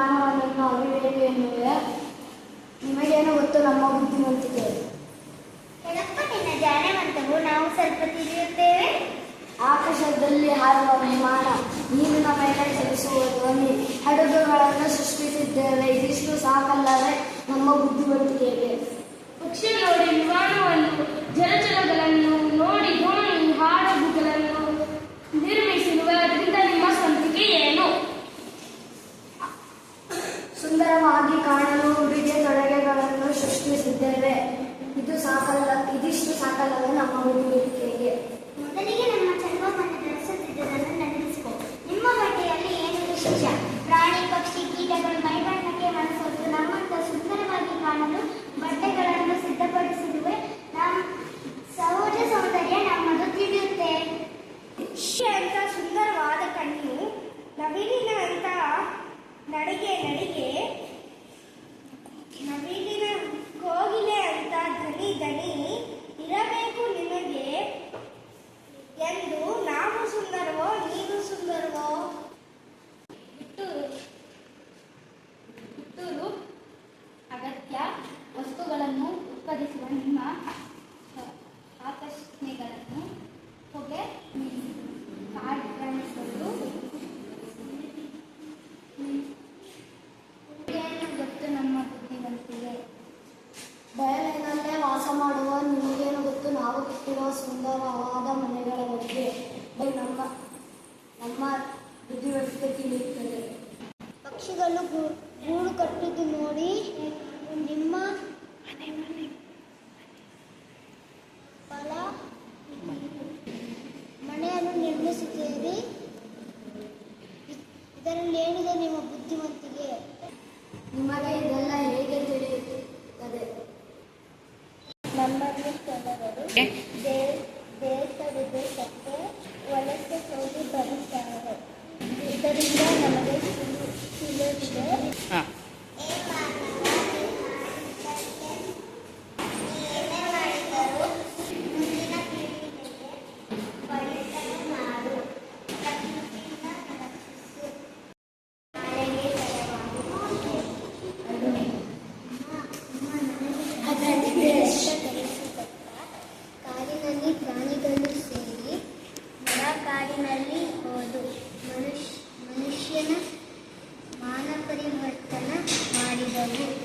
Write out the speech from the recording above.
ಮಾನವನನ್ನು ಅವಿವೇಕ ಎನ್ನುವೆ. ನಿಮಗೇನು ಗೊತ್ತು ನಮ್ಮ ಬುದ್ಧಿವಂತಿಕೆ. ಹೇಳಪ್ಪ ನಿನ್ನ ಜಾಣವಂತವು? ನಾವು ಸ್ವಲ್ಪ ತಿಳಿಯುತ್ತೇವೆ? ಆಕಾಶದಲ್ಲಿ ಹಾರುವ ವಿಮಾನ ನೀನು ಮೇಲೆ ಚಲಿಸುವ ಧ್ವನಿ ಹಡಗುಗಳನ್ನು ಸೃಷ್ಟಿಸಿದ್ದೇವೆ. ಇದಿಷ್ಟು ಸಾಕಲ್ಲವೇ ನಮ್ಮ ಬುದ್ಧಿವಂತಿಕೆಗೆ. ಪಕ್ಷಿಗಳು ನೋಡಿ ವಿಮಾನವನ್ನು ಜಲಚರಗಳನ್ನು ನೋಡಿ ದೋಣಿ ಹಾಡಗುಗಳನ್ನು ನಿಮ್ಮ ಆಕರ್ಷಣೆಗಳನ್ನು ಹೊಗೆ ಕಾಣಿಸಲು ಗೊತ್ತು ನಮ್ಮ ಬುದ್ಧಿವಂತಿಗೆ. ಬಯಲಿನಲ್ಲೇ ವಾಸ ಮಾಡುವ ನಿಮಗೇನು ಗೊತ್ತು? ನಾವು ಕಟ್ಟಿರುವ ಸುಂದರವಾದ ಮನೆಗಳ ಬಗ್ಗೆ ನಮ್ಮ ನಮ್ಮ ಬುದ್ಧಿವಂತಿಕೆ ತಿಳಿಯುತ್ತದೆ. ಪಕ್ಷಿಗಳು ಗೂಡು ಕಟ್ಟಿದ್ದು ನೋಡಿ, ನಿಮ್ಮ ನಮ್ಮನ್ನು வந்து